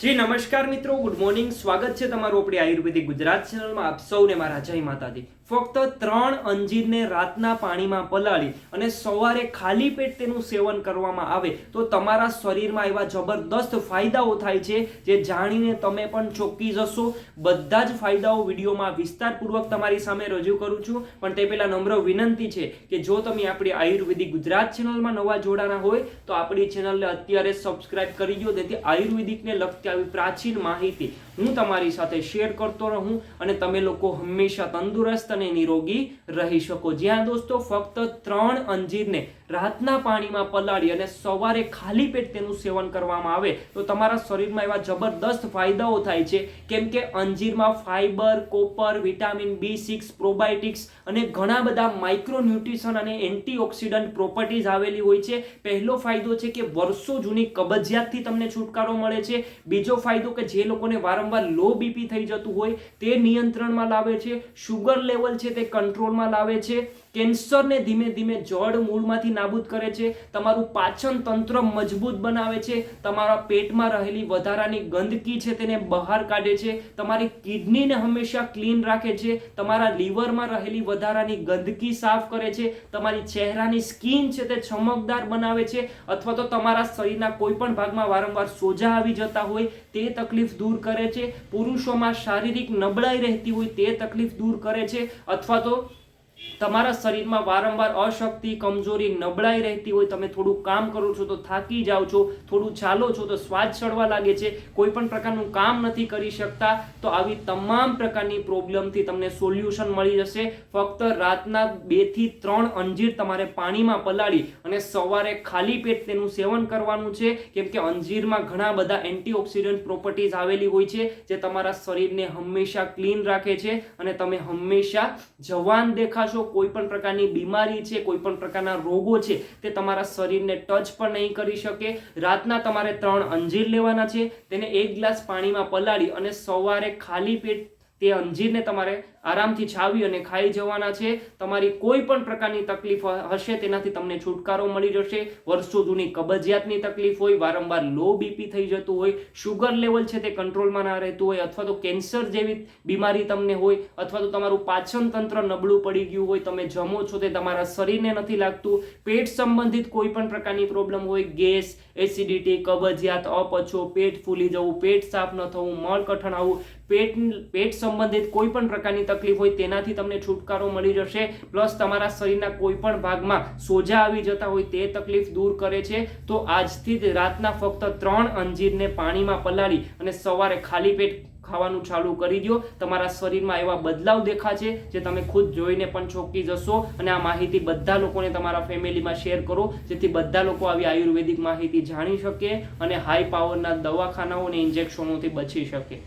જી, નમસ્કાર મિત્રો. Good morning સ્વાગત છે તમારું આપણી આયુર્વેદિક ગુજરાત ચેનલમાં. આપ સૌને મારા જય માતાજી. ફક્ત ત્રણ અંજીરને રાતના પાણીમાં પલાળી અને સવારે ખાલી પેટ તેનું સેવન કરવામાં આવે તો તમારા શરીરમાં એવા જબરદસ્ત ફાયદાઓ થાય છે જે જાણીને તમે પણ ચોંકી જશો. બધા જ ફાયદાઓ વિડીયોમાં વિસ્તારપૂર્વક તમારી સામે રજૂ કરું છું. પણ તે પહેલાં નમ્ર વિનંતી છે કે જો તમે આપણી આયુર્વેદિક ગુજરાત ચેનલમાં નવા જોડાના હોય તો આપણી ચેનલને અત્યારે સબસ્ક્રાઇબ કરી દો. તેથી આયુર્વેદિકને લગતી આવી પ્રાચીન માહિતી હું તમારી સાથે શેર કરતો રહું અને તમે લોકો હંમેશા તંદુરસ્ત અને નિરોગી રહી શકો. જ્યાં દોસ્તો, ફક્ત ત્રણ અંજીરને રાતના પાણીમાં પલાળી અને સવારે ખાલી પેટ તેનું સેવન કરવામાં આવે, તો તમારા શરીરમાં એવા જબરદસ્ત ફાયદાઓ થાય છે. કેમ કે અંજીરમાં fibre copper, vitamin B six, probiotics અને ઘણા બધા માઇક્રોન્યુટ્રિશન અને એન્ટીઓક્સિડન્ટ પ્રોપર્ટીઝ આવેલી હોય છે. પહેલો ફાયદો છે કે વર્ષો જૂની કબજિયાતથી તમને છુટકારો મળે છે. બીજો ફાયદો કે જે લોકોને વારંવાર લો બીપી થઈ જતું હોય તે નિયંત્રણમાં લાવે છે શુગર લેવલ છે તે કંટ્રોલમાં લાવે છે, કેન્સરને ધીમે ધીમે જડ મૂળમાંથી નાબૂદ કરે છે, તમારું પાચન તંત્ર મજબૂત બનાવે છે, તમારા પેટમાં રહેલી વધારાની ગંદકી છે તેને બહાર કાઢે છે, તમારી કિડનીને હંમેશા ક્લીન રાખે છે, તમારા લીવરમાં રહેલી વધારાની ગંદકી સાફ કરે છે, તમારી ચહેરાની સ્કિન છે તે ચમકદાર બનાવે છે, અથવા તો તમારા શરીરના કોઈ પણ ભાગમાં વારંવાર સોજા આવી જતા હોય તે તકલીફ દૂર કરે છે. પુરુષોમાં શારીરિક નબળાઈ રહેતી હોય તે તકલીફ દૂર કરે છે. અથવા તો તમારા શરીરમાં વારંવાર અશક્તિ, કમજોરી નબળાઈ રહેતી હોય, તમે થોડું કામ કરો છો તો થાકી જાઓ છો, થોડું ચાલો છો તો શ્વાસ ચડવા લાગે છે, કોઈ પણ પ્રકારનું કામ નથી કરી શકતા, તો આવી તમામ પ્રકારની પ્રોબ્લેમથી તમને સોલ્યુશન મળી જશે. ફક્ત રાતના બેથી ત્રણ અંજીર તમારે પાણીમાં પલાળી અને સવારે ખાલી પેટ તેનું સેવન કરવાનું છે. કેમ કે અંજીરમાં ઘણા બધા એન્ટીઓક્સિડન્ટ પ્રોપર્ટીઝ આવેલી હોય છે, જે તમારા શરીરને હંમેશા ક્લીન રાખે છે અને તમે હંમેશા જવાન દેખાશો. કોઈ પણ પ્રકારની બીમારી છે, કોઈ પણ પ્રકારના રોગો છે, તે તમારા શરીરને ટચ પણ નહીં કરી શકે. રાતના તમારે ત્રણ અંજીર લેવાના છે, તેને એક ગ્લાસ પાણીમાં પલાળી અને સવારે ખાલી પેટ તે અંજીરને તમારે આરામથી છાવી અને ખાઈ જવાના છે. તમારી કોઈ પણ પ્રકારની તકલીફ હશે તેનાથી તમને છુટકારો મળી જશે. વર્ષો જૂની કબજિયાતની તકલીફ હોય, વારંવાર લો બીપી થઈ જતું હોય શુગર લેવલ છે તે કંટ્રોલમાં ના રહેતું હોય, અથવા તો કેન્સર જેવી બીમારી તમને હોય, અથવા તો તમારું પાચન તંત્ર નબળું પડી ગયું હોય, તમે જમો છો તે તમારા શરીરને નથી લાગતું. પેટ સંબંધિત કોઈ પણ પ્રકારની પ્રોબ્લેમ હોય, ગેસ એસિડિટી કબજિયાત, અપચો, પેટ ફૂલી જવું, પેટ સાફ ન થવું, મળ કઠણ આવવું, પેટ પેટ સંબંધિત કોઈ પણ પ્રકારની તકલીફ હોય તેનાથી તમને છુટકારો મળી જશે. પ્લસ તમારા શરીરના કોઈ પણ ભાગમાં સોજા આવી જતા હોય તે તકલીફ દૂર કરે છે. તો આજથી જ રાતના ફક્ત ત્રણ અંજીરને પાણીમાં પલાળી અને સવારે ખાલી પેટ ખાવાનું ચાલુ કરી દો. તમારા શરીરમાં એવા બદલાવ દેખાશે જે તમે ખુદ જોઈને પણ ચોંકી જશો. અને આ માહિતી બધા લોકોને તમારા ફેમિલીમાં શેર કરો, જેથી બધા લોકો આવી આયુર્વેદિક માહિતી જાણી શકે અને હાઈ પાવરના દવાખાનાઓ અને ઇન્જેક્શનોથી બચી શકે.